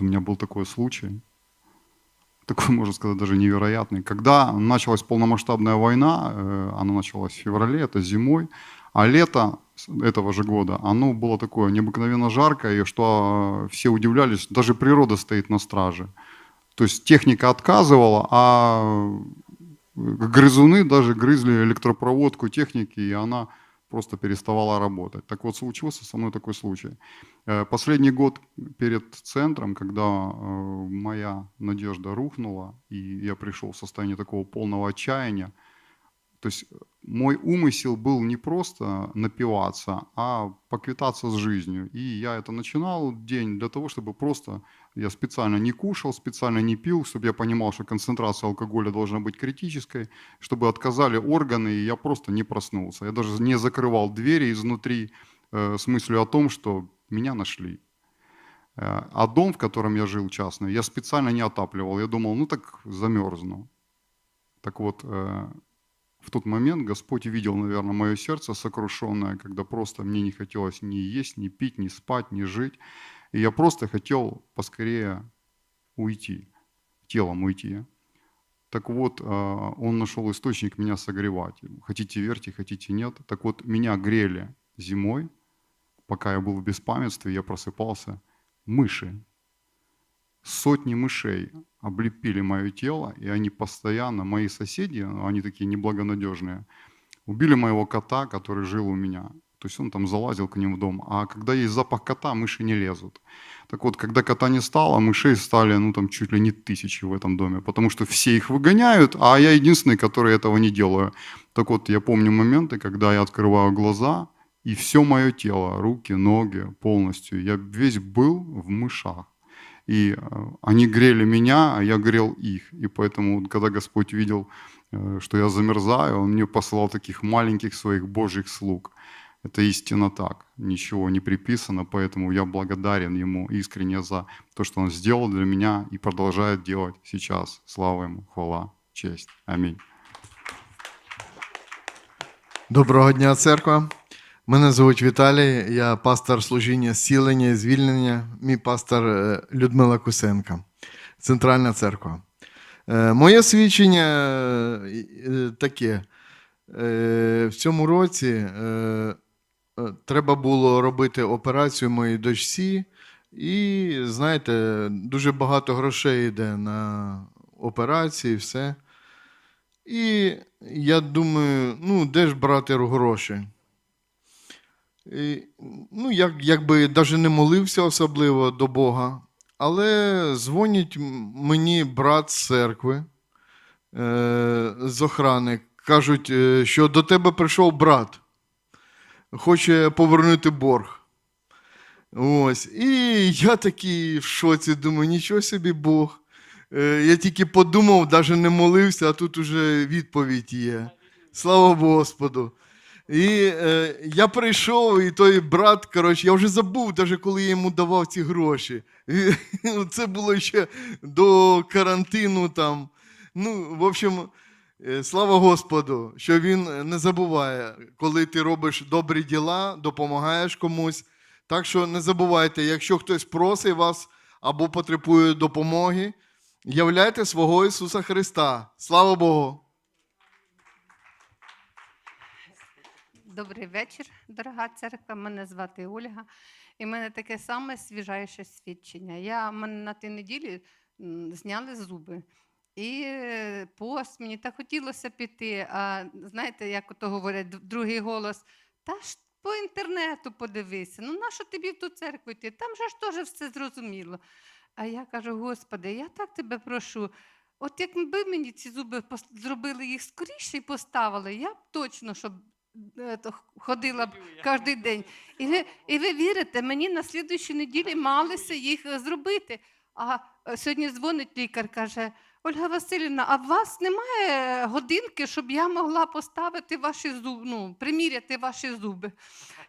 У меня был такой случай, такой, можно сказать, даже невероятный. Когда началась полномасштабная война, э, она началась в феврале, это зимой, а лето этого же года, оно было такое необыкновенно жаркое, что э, все удивлялись, даже природа стоит на страже. То есть техника отказывала, а э, грызуны даже грызли электропроводку техники, и она просто переставала работать. Так вот, случился со мной такой случай. Э, Последний год перед центром, когда э, моя надежда рухнула, и я пришел в состояние такого полного отчаяния, то есть э, мой умысел был не просто напиваться, а поквитаться с жизнью. И я это начинал день для того, чтобы просто, я специально не кушал, специально не пил, чтобы я понимал, что концентрация алкоголя должна быть критической, чтобы отказали органы, и я просто не проснулся. Я даже не закрывал двери изнутри э, с мыслью о том, что меня нашли. Э, А дом, в котором я жил частный, я специально не отапливал. Я думал, ну так замерзну. Так вот, э, в тот момент Господь видел, наверное, мое сердце сокрушенное, когда просто мне не хотелось ни есть, ни пить, ни спать, ни жить. И я просто хотел поскорее уйти, телом уйти. Так вот, э, он нашел источник меня согревать. Хотите верьте, хотите нет. Так вот, меня грели зимой, пока я был в беспамятстве, я просыпался, мыши. Сотни мышей облепили мое тело, и они постоянно, мои соседи, они такие неблагонадежные, убили моего кота, который жил у меня. То есть он там залазил к ним в дом. А когда есть запах кота, мыши не лезут. Так вот, когда кота не стало, мышей стали, ну, там, чуть ли не тысячи в этом доме, потому что все их выгоняют, а я единственный, который этого не делаю. Так вот, я помню моменты, когда я открываю глаза, и все мое тело, руки, ноги полностью, я весь был в мышах. И э, они грели меня, а я грел их. И поэтому, когда Господь видел, э, что я замерзаю, Он мне посылал таких маленьких своих Божьих слуг. Это истинно так. Ничего не приписано, поэтому я благодарен Ему искренне за то, что Он сделал для меня и продолжает делать сейчас. Слава Ему, хвала, честь. Аминь. Доброго дня, церква. Мене звуть Віталій, я пастор служіння зцілення і звільнення. Мій пастор е, Людмила Кусенка, Центральна церква. Е, Моє свідчення е, таке. В цьому році треба було робити операцію моїй дочці, і, знаєте, дуже багато грошей йде на операції, все. І я думаю, ну, де ж брати гроші? Ну, як, якби навіть не молився особливо до Бога, але дзвонить мені брат з церкви е, з охрани. Кажуть, е, що до тебе прийшов брат, хоче повернути борг. Ось. І я такий в шоці, думаю, нічого собі Бог. Е, Я тільки подумав, навіть не молився, а тут уже відповідь є. Слава Господу. І е, я прийшов, і той брат, коротше, я вже забув, навіть коли я йому давав ці гроші. І, це було ще до карантину там. Ну, в общем, е, слава Господу, що він не забуває, коли ти робиш добрі діла, допомагаєш комусь. Так що не забувайте, якщо хтось просить вас або потребує допомоги, являйте свого Ісуса Христа. Слава Богу! Добрий вечір, дорога церква. Мене звати Ольга. І в мене таке саме свіжайше свідчення. Я мене на тій неділі зняли зуби. І е, пост мені так хотілося піти. А знаєте, як ото говорять, другий голос, та ж по інтернету подивися, ну нащо тобі в ту церкву йти? Там же ж теж все зрозуміло. А я кажу, Господи, я так тебе прошу. От якби мені ці зуби зробили їх скоріше і поставили, я б точно щоб то ходила б кожен день. І ви, і ви вірите, мені на слідуючій неділі малися їх е, зробити. А е, сьогодні дзвонить лікар, каже: Ольга Васильівна, а у вас немає годинки, щоб я могла поставити ваші зуби, ну, приміряти ваші зуби.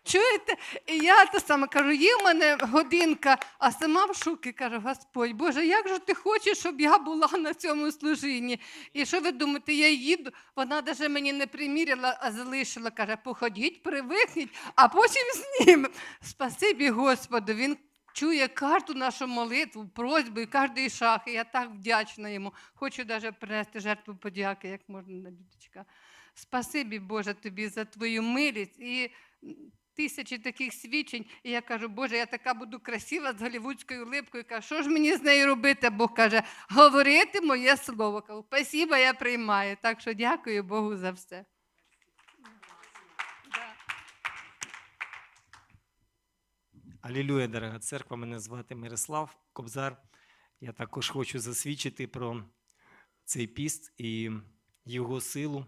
Чуєте? І я те саме кажу, є в мене годинка, а сама в шокі кажу, Господь, Боже, як же ти хочеш, щоб я була на цьому служінні? І що ви думаєте, я їду? Вона навіть мені не приміряла, а залишила. Каже, походіть, привикніть, а потім знімемо. Спасибі Господу. Він чує кожну нашу молитву, просьбу кожний шаг. І я так вдячна йому. Хочу навіть принести жертву подяки, як можна на людочка. Спасибі, Боже, тобі за твою милість і тисячі таких свідчень. І я кажу, Боже, я така буду красива з голівудською липкою. Кажу, що ж мені з нею робити? Бог каже, говорити моє слово. Кажу, спасіба, я приймаю. Так що дякую Богу за все. Алілюя, дорога церква. Мене звати Мирослав Кобзар. Я також хочу засвідчити про цей піст і його силу,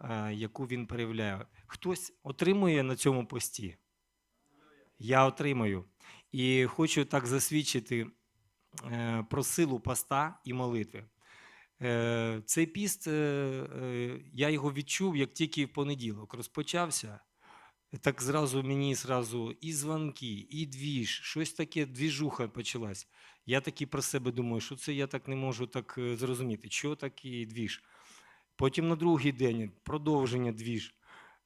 е, яку він проявляє. Хтось отримує на цьому пості. Я отримую. І хочу так засвідчити е, про силу поста і молитви. Е, Цей піст, я його відчув, як тільки в понеділок розпочався. Так зразу мені зразу і дзвонки, і двіж, щось таке, двіжуха почалась. Я таки про себе думаю, що це я так не можу так е, зрозуміти, що такий двіж. Потім на другий день продовження двіж.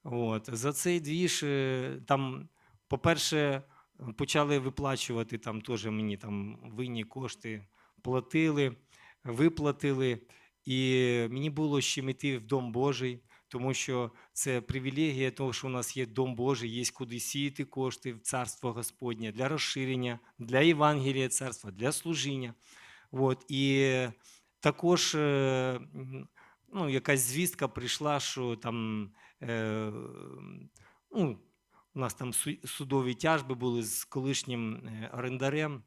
От. За цей двіж е, там, по-перше, почали виплачувати там теж мені там винні кошти, платили, виплатили. І мені було чим йти в Дом Божий, тому що це привілегія того, що у нас є Дом Божий, є куди сіяти кошти в Царство Господнє для розширення, для Євангелія Царства, для служіння. От. І також е, ну, якась звістка прийшла, що там е, ну, у нас там судові тяжби були з колишнім е, орендарем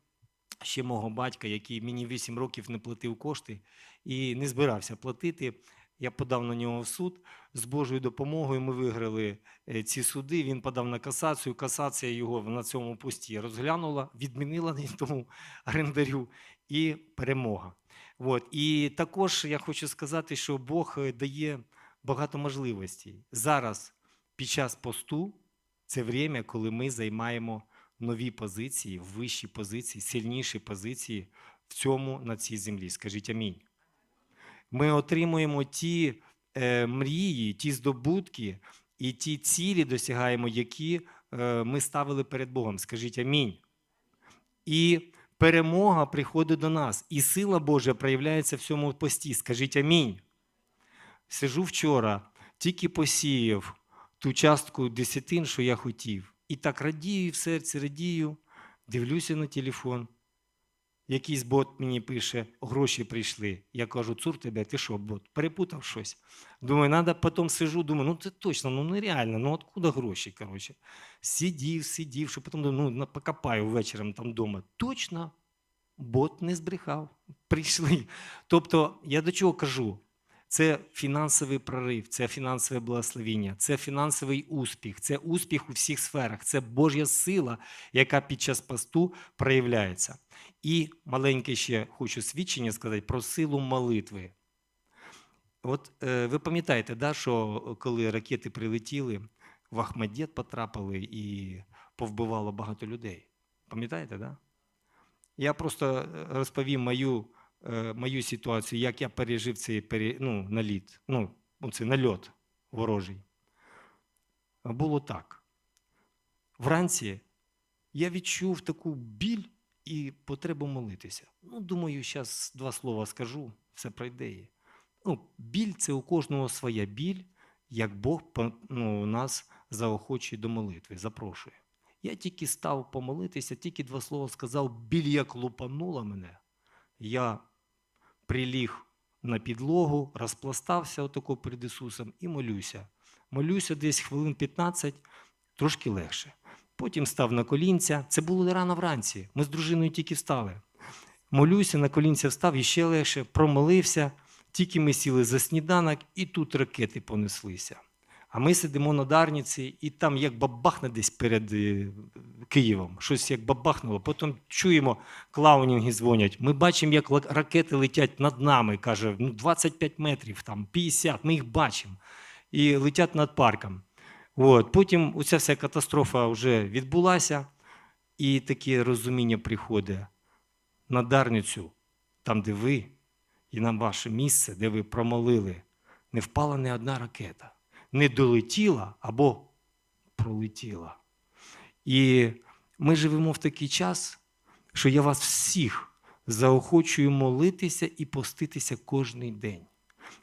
ще мого батька, який мені 8 років не платив кошти і не збирався платити. Я подав на нього в суд з Божою допомогою. Ми виграли е, ці суди. Він подав на касацію. Касація його на цьому пості розглянула, відмінила тому орендарю і перемога. От. І також я хочу сказати, що Бог е, дає багато можливостей. Зараз, під час посту, це время, коли ми займаємо нові позиції, вищі позиції, сильніші позиції в цьому на цій землі. Скажіть амінь. Ми отримуємо ті е, мрії, ті здобутки і ті цілі досягаємо, які е, ми ставили перед Богом. Скажіть амінь. І перемога приходить до нас, і сила Божа проявляється в цьому пості. Скажіть амінь. Сижу вчора, тільки посіяв ту частку десятин, що я хотів. І так радію в серці, радію, дивлюся на телефон. Якийсь бот мені пише, гроші прийшли. Я кажу, цур тебе, ти що, бот, перепутав щось. Думаю, треба потім сижу, думаю, ну це точно, ну нереально, ну откуда гроші? коротше. Сидів, сидів, що потім думаю, ну, покопаю вечором там вдома. Точно, бот не збрехав. Прийшли. Тобто, я до чого кажу? Це фінансовий прорив, це фінансове благословіння, це фінансовий успіх, це успіх у всіх сферах, це Божя сила, яка під час посту проявляється. І маленьке ще хочу свідчення сказати про силу молитви. От е, ви пам'ятаєте, да, що коли ракети прилетіли, в Ахмедєт потрапили і повбивало багато людей. Пам'ятаєте, да? Я просто е, розповім мою, мою ситуацію, як я пережив цей пере, ну, наліт, ну, цей нальот ворожий. Було так. Вранці я відчув таку біль і потребу молитися. Ну, думаю, зараз два слова скажу, все пройде. Ну, біль це у кожного своя біль, як Бог ну, нас заохочує до молитви, запрошує. Я тільки став помолитися, тільки два слова сказав, біль як лупанула мене. Я приліг на підлогу, розпластався отако перед Ісусом і молюся. Молюся десь хвилин 15, трошки легше. Потім став на колінця. Це було рано вранці. Ми з дружиною тільки встали. Молюся, на колінця встав і ще легше, промолився. Тільки ми сіли за сніданок, і тут ракети понеслися. А ми сидимо на Дарниці, і там як бабахне десь перед е, Києвом. Щось як бабахнуло. Потім чуємо, клаунінги дзвонять. Ми бачимо, як ракети летять над нами. Каже, ну 25 метрів, там 50, ми їх бачимо. І летять над парком. От. Потім оця вся катастрофа вже відбулася, і таке розуміння приходить на Дарницю, там, де ви, і на ваше місце, де ви промолили, не впала ні одна ракета. Не долетіла або пролетіла. І ми живемо в такий час, що я вас всіх заохочую молитися і поститися кожний день.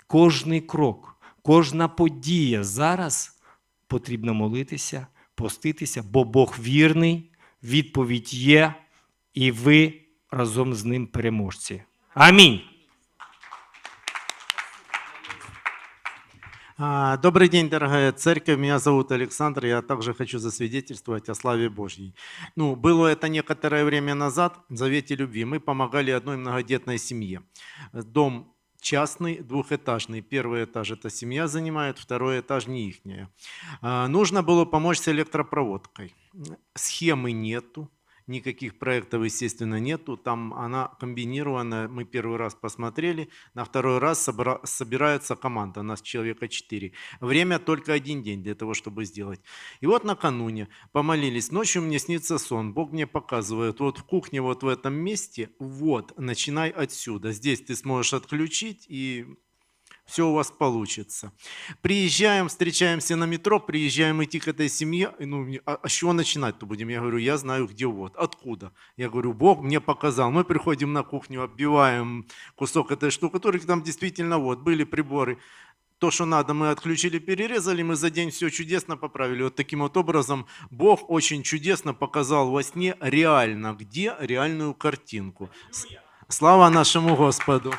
Кожний крок, кожна подія зараз потрібно молитися, поститися, бо Бог вірний, відповідь є, і ви разом з ним переможці. Амінь. Добрый день, дорогая церковь. Меня зовут Александр. Я также хочу засвидетельствовать о славе Божьей. Ну, было это некоторое время назад в Завете Любви. Мы помогали одной многодетной семье. Дом частный, двухэтажный. Первый этаж эта семья занимает, второй этаж не ихняя. А, Нужно было помочь с электропроводкой. Схемы нету. Никаких проектов, естественно, нету. Там она комбинированная. Мы первый раз посмотрели. На второй раз собра- собирается команда. У нас человека четыре. Время только один день для того, чтобы сделать. И вот накануне помолились. Ночью мне снится сон. Бог мне показывает. Вот в кухне, вот в этом месте, вот, начинай отсюда. Здесь ты сможешь отключить и все у вас получится. Приезжаем, встречаемся на метро, приезжаем идти к этой семье. Ну, а, а с чего начинать-то будем? Я говорю, я знаю, где вот. Откуда? Я говорю, Бог мне показал. Мы приходим на кухню, оббиваем кусок этой штукатурки. Там действительно вот были приборы. То, что надо, мы отключили, перерезали, мы за день все чудесно поправили. Вот таким вот образом Бог очень чудесно показал во сне реально, где реальную картинку. Слава нашему Господу!